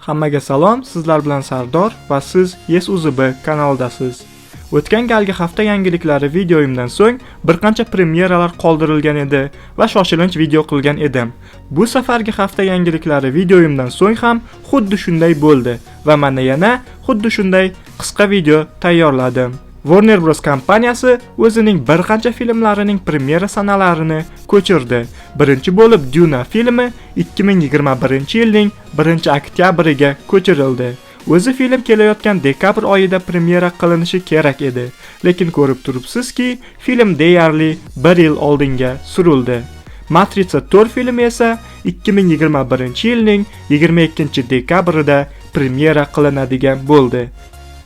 Hammaga salom, sizlar bilan Sardor va siz Yes UZB kanalidasiz. O'tgan galgi hafta yangiliklari videoyimdan so'ng bir qancha premyeralar qoldirilgan edi va shoshilinch video qilgan edim. Bu safargi hafta yangiliklari videoyimdan so'ng ham xuddi shunday bo'ldi va mana yana xuddi shunday qisqa video tayyorladim. Warner Bros kompaniyasi o'zining bir qancha filmlarining premyera sanalarini ko'chirdi. Birinchi bo'lib Duna filmi 2021-yilning 1-oktyabriga ko'chirildi. O'zi film kelayotgan dekabr oyida premyera qilinishi kerak edi, lekin ko'rib turibsizki, film deyarli 1 yil oldinga surildi. Matrica 4 filmi esa 2021-yilning 22-dekabrida premyera qilinadigan bo'ldi.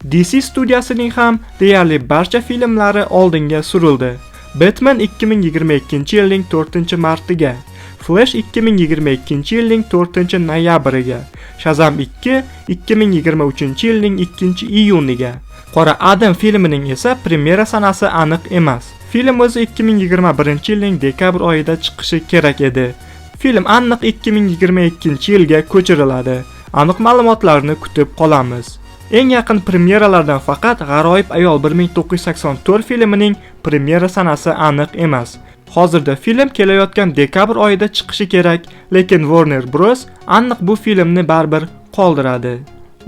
DC studiyasining ham deyarli barcha filmlari oldinga surildi. Batman 2022-yilning 4-martiga, Flash 2022-yilning 4-noyabriga, Shazam 2 2023-yilning 2-iyuniga. Qora Adam filmining esa premyera sanasi aniq emas. Film o'zi 2021-yilning dekabr oyida chiqishi kerak edi. Film aniq 2022-yilga ko'chiriladi. Aniq ma'lumotlarni kutib qolamiz. Eng yaqin premyeralardan faqat G'aroyib ayol 1984 filmining premyera sanasi aniq emas. Hozirda film kelayotgan dekabr oyida chiqishi kerak, lekin Warner Bros aniq bu filmni baribir qoldiradi.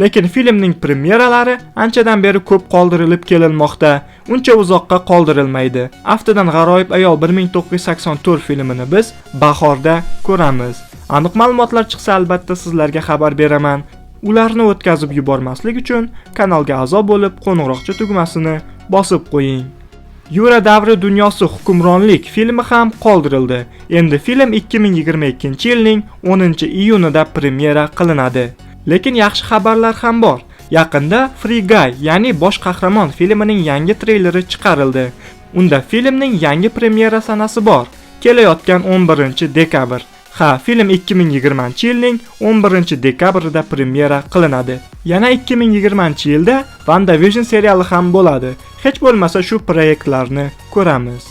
Lekin filmning premyeralari anchadan beri ko'p qoldirilib kelinmoqda, uncha uzoqqa qoldirilmaydi. Aftidan G'aroyib ayol 1984 filmini biz bahorda ko'ramiz. Aniq ma'lumotlar chiqsa albatta sizlarga xabar beraman. Ularni o'tkazib yubormaslik uchun kanalga a'zo bo'lib qo'ng'iroqcha tugmasini bosib qo'ying. Yura davri dunyosi hukmronlik filmi ham qoldirildi. Endi film 2022-yilning 10-iyunida premyera qilinadi. Lekin yaxshi xabarlar ham bor. Yaqinda Free Guy, ya'ni bosh qahramon filmining yangi treyleri chiqarildi. Unda filmning yangi premyera sanasi bor. Kelayotgan 11-dekabr. Ha, film 2020-yilning 11-dekabrida premyera qilinadi. Yana 2020-yilda WandaVision seriali ham bo'ladi. Hech bo'lmasa shu proyektlarni ko'ramiz.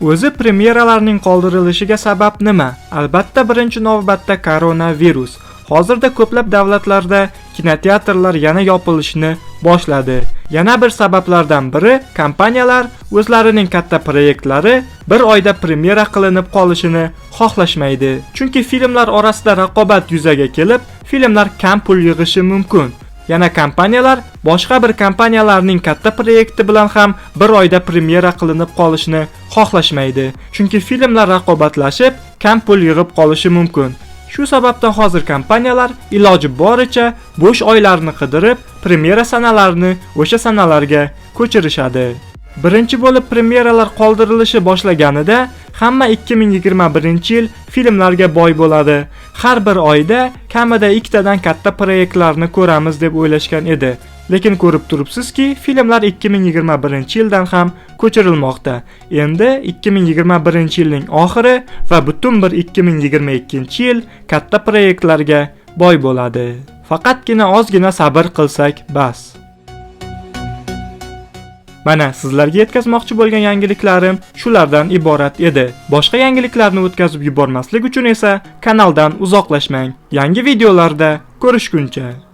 O'zi premyeralarning qoldirilishiga sabab nima? Albatta birinchi navbatda koronavirus. Hozirda ko'plab davlatlarda kinoteatrlar yana yopilishni boshladi. Yana bir sabablardan biri kompaniyalar o'zlarining katta proyektlari bir oyda premyera qilinib qolishini xohlashmaydi. Chunki filmlar orasida raqobat yuzaga kelib, filmlar kam pul yig'ishi mumkin. Yana kompaniyalar boshqa bir kompaniyalarning katta proyekti bilan ham bir oyda premyera qilinib qolishni xohlashmaydi. Chunki filmlar raqobatlashib, kam pul yig'ib qolishi mumkin. Shu sababdan hozir kompaniyalar iloji boricha bo'sh oylarni qidirib, premyera sanalarini o'sha sanalarga ko'chirishadi. Birinchi bo'lib premyeralar qoldirilishi boshlaganida hamma 2021-yil filmlarga boy bo'ladi. Har bir oyda kamida ikkitadan katta proyektlarni ko'ramiz deb o'ylashgan edi. Lekin ko'rib turibsizki, filmlar 2021-yildan ham ko'chirilmoqda. Endi 2021-yilning oxiri va butun bir 2022-yil katta proyektlarga boy bo'ladi. Faqatgina ozgina sabr qilsak bas. Mana sizlarga yetkazmoqchi bo'lgan yangiliklarim shulardan iborat edi. Boshqa yangiliklarni o'tkazib yubormaslik uchun esa kanaldan uzoqlashmang. Yangi videolarda ko'rishguncha